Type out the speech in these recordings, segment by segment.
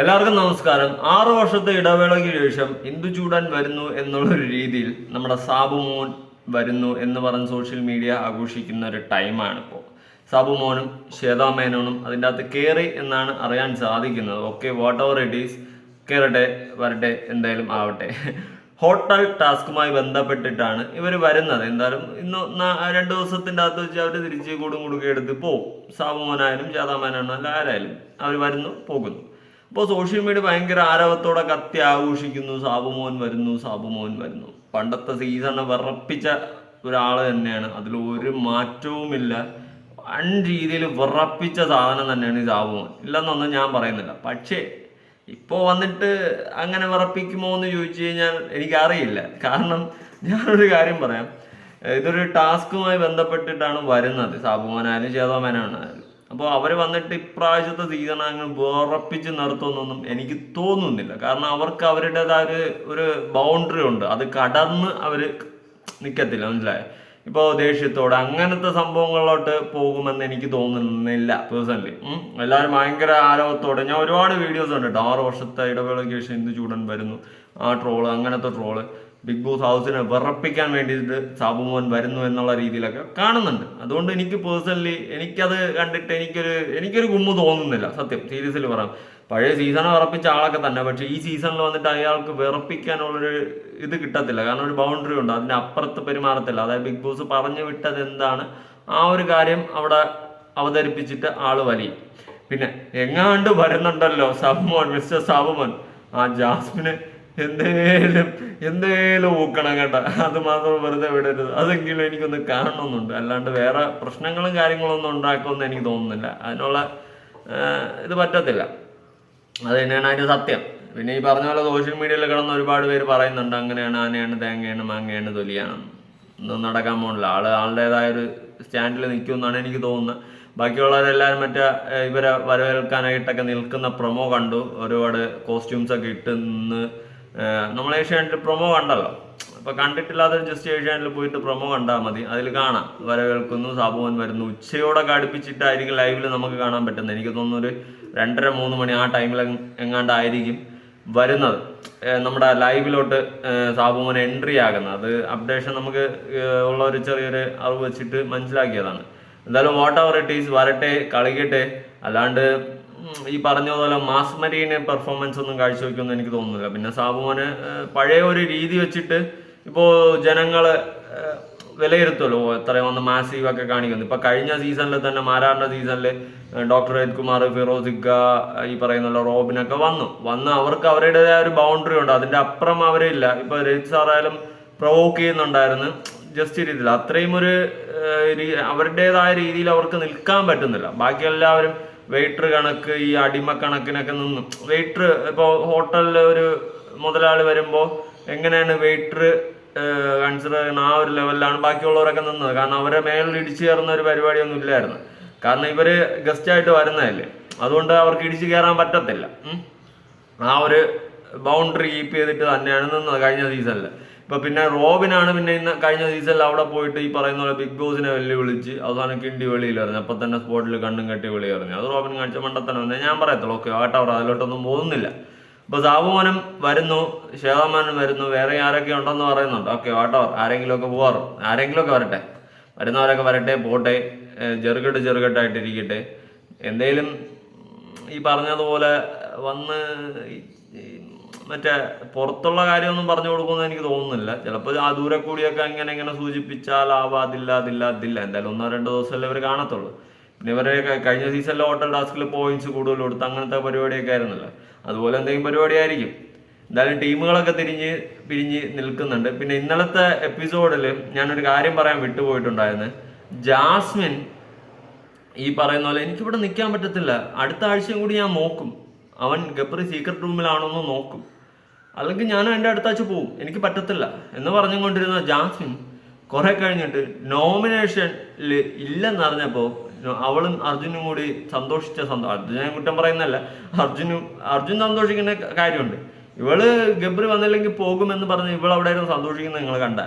എല്ലാവർക്കും നമസ്കാരം. ആറു വർഷത്തെ ഇടവേളയ്ക്ക് ശേഷം ഇന്ദു ചൂടാൻ വരുന്നു എന്നുള്ളൊരു രീതിയിൽ നമ്മുടെ സാബു മോൻ വരുന്നു എന്ന് പറഞ്ഞ് സോഷ്യൽ മീഡിയ ആഘോഷിക്കുന്ന ഒരു ടൈമാണ് ഇപ്പോൾ സാബു മോനും ശ്വേതാ മേനോനും അതിന്റെ അകത്ത് കയറി എന്നാണ് അറിയാൻ സാധിക്കുന്നത്. Okay whatever it is കയറട്ടെ വരട്ടെ എന്തായാലും ആവട്ടെ. ഹോട്ടൽ ടാസ്കുമായി ബന്ധപ്പെട്ടിട്ടാണ് ഇവർ വരുന്നത്. എന്തായാലും ഇന്ന് രണ്ട് ദിവസത്തിന്റെ അകത്ത് വെച്ച് അവർ തിരിച്ച് കൂടും കൊടുക്കുക എടുത്ത് പോകും സാബു മോനായാലും ശ്വേതാമേനായാലും അല്ല ആരായാലും അവർ വരുന്നു പോകുന്നു. അപ്പോൾ സോഷ്യൽ മീഡിയ ഭയങ്കര ആരവത്തോടെ കത്തി ആഘോഷിക്കുന്നു. സാബുമോൻ വരുന്നു സാബുമോൻ വരുന്നു. പണ്ടത്തെ സീസണെ വിറപ്പിച്ച ഒരാൾ തന്നെയാണ്. അതിൽ ഒരു മാറ്റവുമില്ല. വൻ രീതിയിൽ വിറപ്പിച്ച സാധനം തന്നെയാണ് ഈ സാബുമോൻ. ഇല്ലെന്നൊന്നും ഞാൻ പറയുന്നില്ല. പക്ഷേ ഇപ്പോൾ വന്നിട്ട് അങ്ങനെ വിറപ്പിക്കുമോ എന്ന് ചോദിച്ചു കഴിഞ്ഞാൽ എനിക്കറിയില്ല. കാരണം ഞാനൊരു കാര്യം പറയാം. ഇതൊരു ടാസ്കുമായി ബന്ധപ്പെട്ടിട്ടാണ് വരുന്നത്. സാബുമോനായാലും ചേതോമേനാണായാലും അപ്പോൾ അവർ വന്നിട്ട് ഇപ്രാവശ്യത്തെ സീസൺ അങ്ങ് വിറപ്പിച്ച് നിർത്തുമെന്നൊന്നും എനിക്ക് തോന്നുന്നില്ല. കാരണം അവർക്ക് അവരുടേതായ ഒരു ഒരു ബൗണ്ടറി ഉണ്ട്. അത് കടന്ന് അവർ നിൽക്കത്തില്ല മനസ്സിലായോ? ഇപ്പോൾ ദേഷ്യത്തോടെ അങ്ങനത്തെ സംഭവങ്ങളിലോട്ട് പോകുമെന്ന് എനിക്ക് തോന്നുന്നില്ല പേഴ്സണലി എല്ലാവരും ഭയങ്കര ആരവത്തോടെ ഞാൻ ഒരുപാട് വീഡിയോസ് ഉണ്ട് കേട്ടോ ആറ് വർഷത്തെ ഇടവേളയ്ക്ക് ശേഷം ഇന്ന് ചൂടൻ വരുന്നു? ആ ട്രോൾ അങ്ങനത്തെ ട്രോൾ ബിഗ് ബോസ് ഹൗസിനെ വിറപ്പിക്കാൻ വേണ്ടിയിട്ട് സാബുമോൻ വരുന്നു എന്നുള്ള രീതിയിലൊക്കെ കാണുന്നുണ്ട്. അതുകൊണ്ട് എനിക്ക് പേഴ്സണലി എനിക്കത് കണ്ടിട്ട് എനിക്കൊരു എനിക്കൊരു ഗുമ്മ തോന്നുന്നില്ല. സത്യം സീരിയസിൽ പറയാം. പഴയ സീസണെ വിറപ്പിച്ച ആളൊക്കെ തന്നെ പക്ഷേ ഈ സീസണിൽ വന്നിട്ട് അയാൾക്ക് വിറപ്പിക്കാനുള്ളൊരു ഇത് കിട്ടത്തില്ല. കാരണം ഒരു ബൗണ്ടറി ഉണ്ട്. അതിന്റെ അപ്പുറത്ത് പെരുമാറത്തില്ല. അതായത് ബിഗ് ബോസ് പറഞ്ഞു വിട്ടത് എന്താണ്? ആ ഒരു കാര്യം അവിടെ അവതരിപ്പിച്ചിട്ട് ആൾ വലിയും പിന്നെ എങ്ങാണ്ട് വരുന്നുണ്ടല്ലോ സബുമോൻ മിസ്റ്റർ സാബുമോൻ. ആ ജാസ്മിന് എന്തേലും എന്തേലും ഊക്കണം കേട്ടോ. അത് മാത്രം വെറുതെ വിടരുത്. അതെങ്കിലും എനിക്കൊന്ന് കാണണമെന്നുണ്ട്. അല്ലാണ്ട് വേറെ പ്രശ്നങ്ങളും കാര്യങ്ങളും ഒന്നും ഉണ്ടാക്കുമെന്ന് എനിക്ക് തോന്നുന്നില്ല. അതിനുള്ള ഇത് പറ്റത്തില്ല. അത് തന്നെയാണ് അതിന് സത്യം. പിന്നെ ഈ പറഞ്ഞ പോലെ സോഷ്യൽ മീഡിയയിൽ കിടന്ന് ഒരുപാട് പേര് പറയുന്നുണ്ട് അങ്ങനെയാണ് ആനയാണ് തേങ്ങയാണ് മാങ്ങയാണ് തൊലിയാണ്. ഒന്നും നടക്കാൻ പോകുന്നില്ല ആൾ ആളുടേതായ ഒരു സ്റ്റാൻഡിൽ നിൽക്കുമെന്നാണ് എനിക്ക് തോന്നുന്നത്. ബാക്കിയുള്ളവരെല്ലാവരും മറ്റേ ഇവരെ വരവേൽക്കാനായിട്ടൊക്കെ നിൽക്കുന്ന പ്രൊമോ കണ്ടു. ഒരുപാട് കോസ്റ്റ്യൂംസ് ഒക്കെ ഇട്ട് നിന്ന് നമ്മൾ ഏഷ്യാനെറ്റിൽ പ്രൊമോ കണ്ടല്ലോ. അപ്പൊ കണ്ടിട്ടില്ലാത്തൊരു ജസ്റ്റ് ഏഷ്യാനെറ്റിൽ പോയിട്ട് പ്രൊമോ കണ്ടാൽ മതി. അതിൽ കാണാം. വരവേൽക്കുന്നു സാബുവൻ വരുന്നു. ഉച്ചയോടൊക്കെ അടുപ്പിച്ചിട്ടായിരിക്കും ലൈവിൽ നമുക്ക് കാണാൻ പറ്റുന്നത്. എനിക്ക് തോന്നുന്നു ഒരു രണ്ടര മൂന്ന് മണി ആ ടൈമിൽ എങ്ങാണ്ടായിരിക്കും വരുന്നത്. നമ്മുടെ ലൈവിലോട്ട് സാബുമോൻ എൻട്രി ആകുന്നത്. അത് അപ്ഡേഷൻ നമുക്ക് ഉള്ള ഒരു ചെറിയൊരു അറിവ് വെച്ചിട്ട് മനസ്സിലാക്കിയതാണ്. എന്തായാലും വാട്ട് അവർ ഇറ്റ് ഈസ് വരട്ടെ കളിക്കട്ടെ. അല്ലാണ്ട് ഈ പറഞ്ഞ പോലെ മാസ് മരീന് പെർഫോമൻസ് ഒന്നും കാഴ്ചവെക്കുമെന്ന് എനിക്ക് തോന്നുന്നില്ല. പിന്നെ സാബുമോന് പഴയ ഒരു രീതി വെച്ചിട്ട് ഇപ്പോൾ ജനങ്ങൾ വിലയിരുത്തുമല്ലോ എത്രയും വന്ന് മാസീവ് ഒക്കെ കാണിക്കുന്നു. ഇപ്പൊ കഴിഞ്ഞ സീസണിൽ തന്നെ മാരാറിന്റെ സീസണിൽ ഡോക്ടർ രജിത് കുമാർ ഫിറോസിക്ക ഈ പറയുന്ന റോബിനൊക്കെ വന്നു. വന്ന് അവർക്ക് അവരുടേതായ ഒരു ബൗണ്ടറി ഉണ്ട്. അതിന്റെ അപ്പുറം അവരില്ല. ഇപ്പൊ രജിത് സാറായാലും പ്രൊവോക്ക് ചെയ്യുന്നുണ്ടായിരുന്നു. ജസ്റ്റ് രീതിയിൽ അത്രയും ഒരു അവരുടേതായ രീതിയിൽ അവർക്ക് നിൽക്കാൻ പറ്റുന്നില്ല. ബാക്കി എല്ലാവരും വെയിറ്റർ കണക്ക് ഈ അടിമ കണക്കിനൊക്കെ നിന്നും. വെയിറ്റർ ഇപ്പോൾ ഹോട്ടലിൽ ഒരു മുതലാളി വരുമ്പോൾ എങ്ങനെയാണ് വെയിറ്റർ കൺസിഡർ ചെയ്യുന്ന ആ ഒരു ലെവലിലാണ് ബാക്കിയുള്ളവരൊക്കെ നിന്നത്. കാരണം അവരെ മേളിൽ ഇടിച്ചു കയറുന്ന ഒരു പരിപാടിയൊന്നും ഇല്ലായിരുന്നു. കാരണം ഇവർ ഗസ്റ്റ് ആയിട്ട് വരുന്നതല്ലേ. അതുകൊണ്ട് അവർക്ക് ഇടിച്ചു കയറാൻ പറ്റത്തില്ല. ആ ഒരു ബൗണ്ടറി കീപ്പ് ചെയ്തിട്ട് തന്നെയാണ് നിന്നത് കഴിഞ്ഞ സീസണിൽ ഇപ്പൊ പിന്നെ റോബിനാണ് പിന്നെ ഇന്ന് കഴിഞ്ഞ സീസണിൽ അവിടെ പോയിട്ട് ഈ പറയുന്ന പോലെ ബിഗ് ബോസിനെ വെല്ലുവിളിച്ച് അവസാനം കിണ്ടി എറിഞ്ഞു. അപ്പൊ തന്നെ സ്പോട്ടിൽ കണ്ണും കെട്ടി വെളി എറിഞ്ഞു. അത് റോബിൻ കാണിച്ച മണ്ടത്തനം എന്നേ ഞാൻ പറയത്തുള്ളൂ. ഓക്കെ ആട്ടവർ അതിലോട്ടൊന്നും പോകുന്നില്ല. ഇപ്പൊ സാബുമോനും വരുന്നു. ശേതാമാനും വരുന്നു. വേറെ ആരൊക്കെ ഉണ്ടെന്ന് പറയുന്നുണ്ട്. ഓക്കെ ആട്ടവർ ആരെങ്കിലും ഒക്കെ പോവാറ്? ആരെങ്കിലും ഒക്കെ വരട്ടെ. വരുന്നവരൊക്കെ വരട്ടെ പോട്ടെ. ചെറുകെട്ട് ചെറുകെട്ടായിട്ടിരിക്കട്ടെ. എന്തേലും ഈ പറഞ്ഞതുപോലെ വന്ന് മറ്റേ പുറത്തുള്ള കാര്യമൊന്നും പറഞ്ഞു കൊടുക്കുമെന്ന് എനിക്ക് തോന്നുന്നില്ല. ചിലപ്പോൾ ആ ദൂരെ കൂടിയൊക്കെ ഇങ്ങനെ ഇങ്ങനെ സൂചിപ്പിച്ചാൽ ആവാ അതില്ല അതില്ല. എന്തായാലും ഒന്നോ രണ്ടോ ദിവസമല്ലേ ഇവർ കാണത്തുള്ളൂ. പിന്നെ ഇവരെ കഴിഞ്ഞ സീസണിലെ ഹോട്ടൽ ടാസ്കിൽ പോയിന്റ്സ് കൂടുതൽ കൊടുത്ത് അങ്ങനത്തെ പരിപാടിയൊക്കെ ആയിരുന്നല്ലോ. അതുപോലെ എന്തെങ്കിലും പരിപാടി ആയിരിക്കും എന്തായാലും ടീമുകളൊക്കെ തിരിഞ്ഞ് പിരിഞ്ഞ് നിൽക്കുന്നുണ്ട്. പിന്നെ ഇന്നലത്തെ എപ്പിസോഡിൽ ഞാനൊരു കാര്യം പറയാൻ വിട്ടുപോയിട്ടുണ്ടായിരുന്നു. ജാസ്മിൻ ഈ പറയുന്ന പോലെ എനിക്കിവിടെ നിൽക്കാൻ പറ്റത്തില്ല. അടുത്ത ആഴ്ചയും കൂടി ഞാൻ നോക്കും. അവൻ ഗബ്രി സീക്രട്ട് റൂമിലാണോന്ന് നോക്കും. അല്ലെങ്കിൽ ഞാൻ എന്റെ അടുത്താച്ച് പോവും. എനിക്ക് പറ്റത്തില്ല. എന്ന് പറഞ്ഞുകൊണ്ടിരുന്ന ജാസ്മിൻ കുറെ കഴിഞ്ഞിട്ട് നോമിനേഷനിൽ ഇല്ലെന്നറിഞ്ഞപ്പോൾ അവളും അർജുനും കൂടി സന്തോഷിച്ച സന്തോഷം അർജുനെ കുറ്റം പറയുന്നല്ല അർജുനും അർജുൻ സന്തോഷിക്കുന്ന കാര്യമുണ്ട്. ഇവൾ ഗബ്രി വന്നില്ലെങ്കിൽ പോകുമെന്ന് പറഞ്ഞ് ഇവൾ അവിടെ ഇരുന്ന് സന്തോഷിക്കുന്നത് നിങ്ങൾ കണ്ട.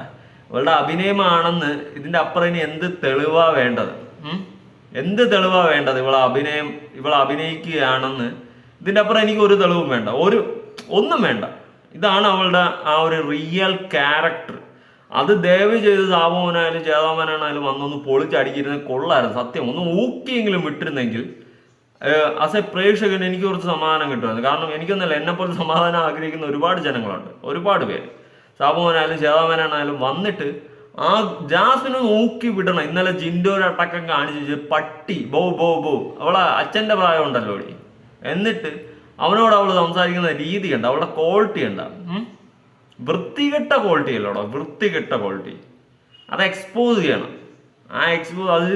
ഇവളുടെ അഭിനയമാണെന്ന് ഇതിന്റെ അപ്പുറം ഇനി എന്ത് തെളിവാ വേണ്ടത്? എന്ത് തെളിവാ വേണ്ടത് ഇവളെ അഭിനയം ഇവൾ അഭിനയിക്കുകയാണെന്ന് ഇതിന്റെ അപ്പുറം എനിക്ക് ഒരു തെളിവും വേണ്ട. ഒരു ഒന്നും വേണ്ട. ഇതാണ് അവളുടെ ആ ഒരു റിയൽ ക്യാരക്ടർ അത് ദയവ് ചെയ്ത് സാബുമോനായാലും ചേതാമനാണായാലും വന്നൊന്ന് പൊളിച്ചടിക്കിരുന്ന കൊള്ളായിരുന്നു സത്യം. ഒന്ന് ഊക്കിയെങ്കിലും വിട്ടിരുന്നെങ്കിൽ ആസ് എ എനിക്ക് കുറച്ച് സമാധാനം കിട്ടുമായിരുന്നു. കാരണം എനിക്കൊന്നല്ല എന്നെപ്പോലെ സമാധാനം ആഗ്രഹിക്കുന്ന ഒരുപാട് ജനങ്ങളുണ്ട്. ഒരുപാട് പേര്. സാബുമോനായാലും ചേതാമനാണായാലും വന്നിട്ട് ആ ജാസ്മിനെ നോക്കി വിടണം. ഇന്നലെ ജിൻഡോ ഒരു അടക്കം കാണിച്ചു പട്ടി ബോ ബോ ബോ. അവളെ അച്ഛന്റെ പ്രായം ഉണ്ടല്ലോ എന്നിട്ട് അവനോട് അവൾ സംസാരിക്കുന്ന രീതി ഉണ്ട് അവളുടെ ക്വാളിറ്റി ഉണ്ട് വൃത്തികെട്ട ക്വാളിറ്റി അല്ലോടോ വൃത്തികെട്ട ക്വാളിറ്റി അത് എക്സ്പോസ് ചെയ്യണം. ആ എക്സ്പോസ് അത്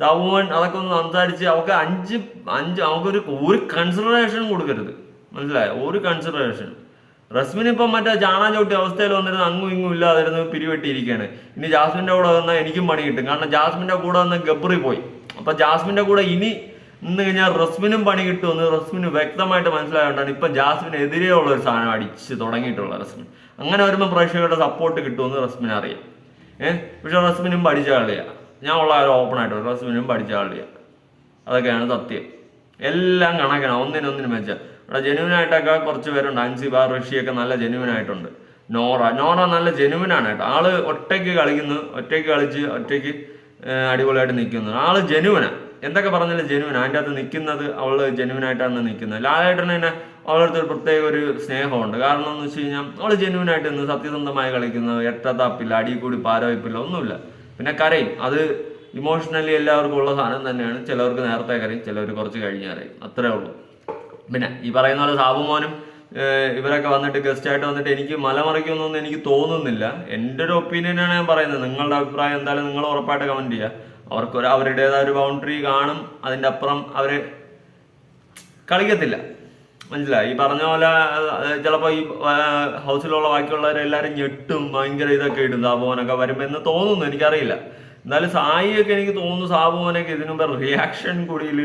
സാബുമോൻ അതൊക്കെ ഒന്ന് സംസാരിച്ച് അവൾക്ക് അഞ്ച് അഞ്ച് അവൾക്കൊരു ഒരു കൺസിഡറേഷൻ കൊടുക്കരുത്. മനസ്സിലായോ? ഒരു കൺസിഡറേഷൻ റസ്മിൻ ഇപ്പം മറ്റേ ചാണാൻ ചവിട്ടി അവസ്ഥയിൽ വന്നിരുന്ന അങ്ങും ഇങ്ങും ഇല്ലാതിരുന്ന് പിരിവെട്ടിയിരിക്കുകയാണ്. ഇനി ജാസ്മിന്റെ കൂടെ വന്നാൽ എനിക്കും പണി കിട്ടും. കാരണം ജാസ്മിന്റെ കൂടെ വന്ന് ഗബ്രി പോയി. അപ്പൊ ജാസ്മിന്റെ കൂടെ ഇനി നിന്ന് കഴിഞ്ഞാൽ റസ്മിനും പണി കിട്ടുമെന്ന് റസ്മിന് വ്യക്തമായിട്ട് മനസ്സിലായതുകൊണ്ടാണ് ഇപ്പം ജാസ്മിനെതിരെ ഉള്ള ഒരു സാധനം അടിച്ച് തുടങ്ങിയിട്ടുള്ള റസ്മിൻ. അങ്ങനെ വരുമ്പോൾ പ്രേക്ഷകരുടെ സപ്പോർട്ട് കിട്ടുമെന്ന് റസ്മിന് അറിയാം. ഏഹ് പക്ഷെ റസ്മിനും പഠിച്ച കളിയാ ഞാൻ ഉള്ള ഓപ്പൺ ആയിട്ട്. റസ്മിനും പഠിച്ച കളിയാ അതൊക്കെയാണ് സത്യം. എല്ലാം കണക്കാണ്. ഒന്നിനൊന്നിനും വെച്ച. ഇവിടെ ജെനുവിൻ ആയിട്ടൊക്കെ കുറച്ച് പേരുണ്ട്. അൻസിബ ഋഷിയൊക്കെ നല്ല ജെനുവിൻ ആയിട്ടുണ്ട് നോറ നോറ നല്ല ജെനുവിനാണ് കേട്ടോ. ആൾ ഒറ്റയ്ക്ക് കളിക്കുന്നു. ഒറ്റയ്ക്ക് കളിച്ച് ഒറ്റയ്ക്ക് അടിപൊളിയായിട്ട് നിൽക്കുന്നു. ആൾ ജെനുവിനാ. എന്തൊക്കെ പറഞ്ഞാലും ജെനുവിൻ അതിന്റെ അകത്ത് നിൽക്കുന്നത് അവൾ ജെനുവിനായിട്ടാണ് നിൽക്കുന്നത്. ലാലേട്ടന് തന്നെ അവളടുത്ത് ഒരു പ്രത്യേക ഒരു സ്നേഹമുണ്ട്. കാരണം എന്ന് വെച്ച് കഴിഞ്ഞാൽ അവൾ ജെനുവിനായിട്ട് നിന്ന് സത്യസന്ധമായി കളിക്കുന്നത് എട്ടത്താപ്പില്ല അടി കൂടി പാരവയ്പ്പില്ല ഒന്നുമില്ല. പിന്നെ കരയും. അത് ഇമോഷണലി എല്ലാവർക്കും ഉള്ള സാധനം തന്നെയാണ്. ചിലവർക്ക് നേരത്തെ കരയും ചിലവർ കുറച്ച് കഴിഞ്ഞ് കരയും. അത്രേ ഉള്ളൂ. പിന്നെ ഈ പറയുന്ന പോലെ സാബുമോനും ഇവരൊക്കെ വന്നിട്ട് ഗസ്റ്റ് ആയിട്ട് വന്നിട്ട് എനിക്ക് മലമറിക്കുന്നൊന്നും എനിക്ക് തോന്നുന്നില്ല. എന്റെ ഒരു ഒപ്പീനിയനാണ് ഞാൻ പറയുന്നത്. നിങ്ങളുടെ അഭിപ്രായം എന്തായാലും നിങ്ങൾ ഉറപ്പായിട്ട് കമന്റ് ചെയ്യുക. അവർക്ക് അവരുടേതായ ഒരു ബൗണ്ടറി കാണും അതിന്റെ അപ്പുറം അവർ കളിക്കത്തില്ല. മനസ്സിലായി? ഈ പറഞ്ഞ പോലെ ചിലപ്പോൾ ഈ ഹൗസിലുള്ള ബാക്കിയുള്ളവരെല്ലാവരും ഞെട്ടും ഭയങ്കര ഇതൊക്കെ ഇടും സാബുമോനൊക്കെ വരുമ്പോൾ എന്ന് തോന്നുന്നു എനിക്കറിയില്ല. എന്നാലും സായിയൊക്കെ എനിക്ക് തോന്നുന്നു സാബുമോനൊക്കെ ഇതിനു മുമ്പ് റിയാക്ഷൻ കൂടിയിൽ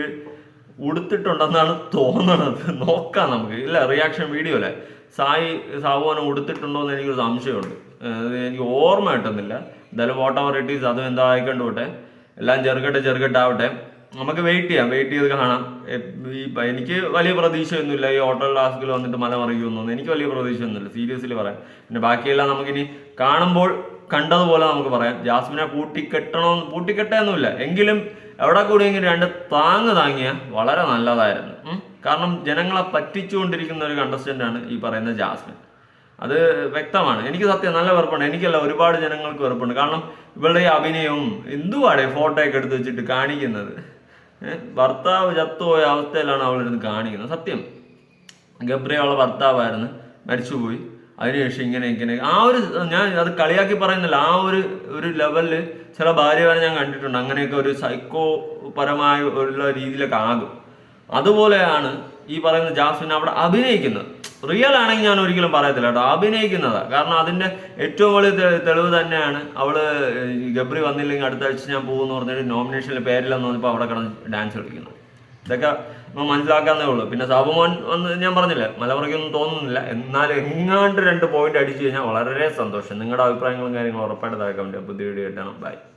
ഉടുത്തിട്ടുണ്ടെന്നാണ് തോന്നണത്. നോക്കാം നമുക്ക്. ഇല്ല റിയാക്ഷൻ വീഡിയോ അല്ലേ? സായി സാബുമോനെ ഉടുത്തിട്ടുണ്ടോ എന്ന് എനിക്കൊരു സംശയമുണ്ട്. എനിക്ക് ഓർമ്മ കിട്ടുന്നില്ല. എന്തായാലും വാട്ട് അവർ ഈസ് അതും എന്താ ആയിക്കൊണ്ട് പോട്ടെ എല്ലാം ചെറുകെട്ട് ചെറുകെട്ടാവട്ടെ. നമുക്ക് വെയിറ്റ് ചെയ്യാം വെയിറ്റ് ചെയ്ത് കാണാം. ഈ എനിക്ക് വലിയ പ്രതീക്ഷയൊന്നുമില്ല. ഈ ഹോട്ടൽ ടാസ്കിൽ വന്നിട്ട് മല മറിക്കുമെന്നൊന്നും എനിക്ക് വലിയ പ്രതീക്ഷയൊന്നുമില്ല. സീരിയസ്ലി പറയാം. പിന്നെ ബാക്കിയെല്ലാം നമുക്കിനി കാണുമ്പോൾ കണ്ടതുപോലെ നമുക്ക് പറയാം. ജാസ്മിനെ പൂട്ടിക്കെട്ടണോ പൂട്ടിക്കെട്ടൊന്നുമില്ല എങ്കിലും എവിടെ കൂടിയെങ്കിലും രണ്ട് താങ്ങ് താങ്ങിയ വളരെ നല്ലതായിരുന്നു. കാരണം ജനങ്ങളെ പറ്റിച്ചുകൊണ്ടിരിക്കുന്ന ഒരു കണ്ടസ്റ്റന്റ് ആണ് ഈ പറയുന്ന ജാസ്മിൻ. അത് വ്യക്തമാണ്. എനിക്ക് സത്യം നല്ല വെറുപ്പുണ്ട്. എനിക്കല്ല ഒരുപാട് ജനങ്ങൾക്ക് വെറുപ്പുണ്ട്. കാരണം ഇവളുടെ ഈ അഭിനയവും എന്തുവാടേ ഫോട്ടോ ഒക്കെ എടുത്ത് വെച്ചിട്ട് കാണിക്കുന്നത്? ഭർത്താവ് ചത്തുപോയ അവസ്ഥയിലാണ് അവളിരുന്ന് കാണിക്കുന്നത്. സത്യം. ഗബ്രി അവളെ ഭർത്താവായിരുന്നു. മരിച്ചുപോയി. അതിനുശേഷം ഇങ്ങനെ ഇങ്ങനെ. ആ ഒരു ഞാൻ അത് കളിയാക്കി പറയുന്നില്ല. ആ ഒരു ഒരു ലെവലിൽ ചില ഭാര്യമാരെ ഞാൻ കണ്ടിട്ടുണ്ട്. അങ്ങനെയൊക്കെ ഒരു സൈക്കോ പരമായ ഉള്ള രീതിയിലൊക്കെ ആകും. അതുപോലെയാണ് ഈ പറയുന്ന ജാസ്മിൻ അവിടെ അഭിനയിക്കുന്നത്. റിയൽ ആണെങ്കിൽ ഞാൻ ഒരിക്കലും പറയത്തില്ല കേട്ടോ. അഭിനയിക്കുന്നതാ. കാരണം അതിന്റെ ഏറ്റവും വലിയ തെളിവ് തന്നെയാണ് അവൾ ഗബ്രി വന്നില്ലെങ്കിൽ അടുത്ത ആഴ്ച ഞാൻ പോകുമെന്ന് പറഞ്ഞിട്ട് നോമിനേഷനിൽ പേരില്ലെന്ന് പറഞ്ഞപ്പോൾ അവിടെ കിടന്ന് ഡാൻസ് കളിക്കുന്നത് ഇതൊക്കെ നമ്മൾ മനസ്സിലാക്കാന്നേ ഉള്ളൂ. പിന്നെ സാബുമോൻ വന്ന് ഞാൻ പറഞ്ഞില്ല മലമുറയ്ക്കൊന്നും തോന്നുന്നില്ല. എന്നാൽ എങ്ങാണ്ട് രണ്ട് പോയിന്റ് അടിച്ചു കഴിഞ്ഞാൽ വളരെ സന്തോഷം. നിങ്ങളുടെ അഭിപ്രായങ്ങളും കാര്യങ്ങളും ഉറപ്പായിട്ട് താഴെ കമന്റ് പുതിയ വീഡിയോ കിട്ടണം ബൈ